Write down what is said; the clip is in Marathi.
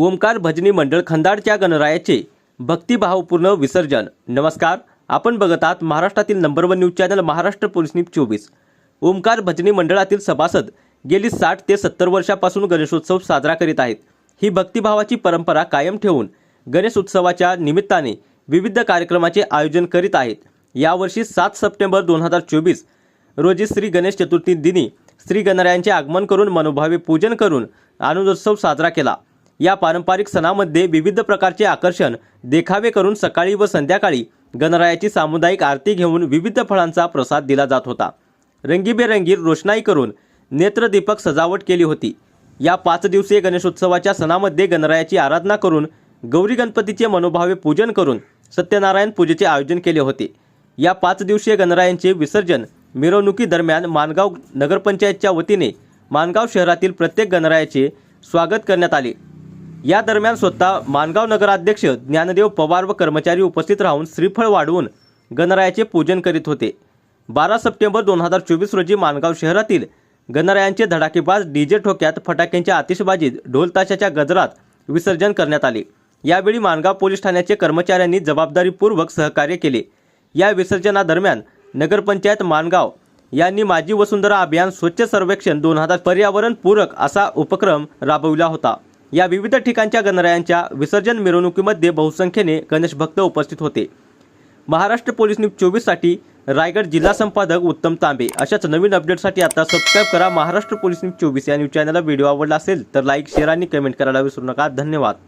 ओमकार भजनी मंडळ खंदाडच्या गणरायाचे भक्तिभावपूर्ण विसर्जन. नमस्कार आपण बघत आहात महाराष्ट्रातील number one news channel Maharashtra police news चोवीस. ओमकार भजनी मंडळातील सभासद गेली साठ ते सत्तर वर्षापासून गणेशोत्सव साजरा करीत आहेत. ही भक्तिभावाची परंपरा कायम ठेवून गणेश उत्सवाच्या निमित्ताने विविध कार्यक्रमाचे आयोजन करीत आहेत. यावर्षी सात सप्टेंबर दोन हजार चोवीस रोजी श्री गणेश चतुर्थी दिनी श्री गणरायांचे आगमन करून मनोभावे पूजन करून आनंदोत्सव साजरा केला. या पारंपरिक सणामध्ये विविध प्रकारचे आकर्षण देखावे करून सकाळी व संध्याकाळी गणरायाची सामुदायिक आरती घेऊन विविध फळांचा प्रसाद दिला जात होता. रंगीबेरंगी रोषणाई करून नेत्रदीपक सजावट केली होती. या पाच दिवसीय गणेशोत्सवाच्या सणामध्ये गणरायाची आराधना करून गौरी गणपतीचे मनोभावे पूजन करून सत्यनारायण पूजेचे आयोजन केले होते. या पाच दिवसीय गणरायांचे विसर्जन मिरवणुकीदरम्यान माणगाव नगरपंचायतच्या वतीने माणगाव शहरातील प्रत्येक गणरायाचे स्वागत करण्यात आले. या दरम्यान स्वतः माणगाव नगराध्यक्ष ज्ञानदेव पवार व कर्मचारी उपस्थित राहून श्रीफळ वाढवून गणरायाचे पूजन करीत होते. बारा सप्टेंबर दोन हजार चोवीस रोजी माणगाव शहरातील गणरायांचे धडाकेबाज डीजे ठोक्यात फटाक्यांच्या आतिषबाजीत ढोलताशाच्या गजरात विसर्जन करण्यात आले. यावेळी माणगाव पोलीस ठाण्याचे कर्मचाऱ्यांनी जबाबदारीपूर्वक सहकार्य केले. या विसर्जनादरम्यान नगरपंचायत माणगाव यांनी माझी वसुंधरा अभियान स्वच्छ सर्वेक्षण दोन हजार पर्यावरण पूरक असा उपक्रम राबविला होता. या विविध ठिकाणच्या गणरायांच्या विसर्जन मिरवणुकीमध्ये बहुसंख्येने गणेश भक्त उपस्थित होते. महाराष्ट्र पोलीस न्यूज चोवीससाठी रायगड जिल्हा संपादक उत्तम तांबे. अशाच नवीन अपडेटसाठी आता सबस्क्राईब करा महाराष्ट्र पोलीस न्यूज चोवीस या न्यूज चॅनलला. व्हिडिओ आवडला असेल तर लाईक शेअर आणि कमेंट करायला विसरू नका. धन्यवाद.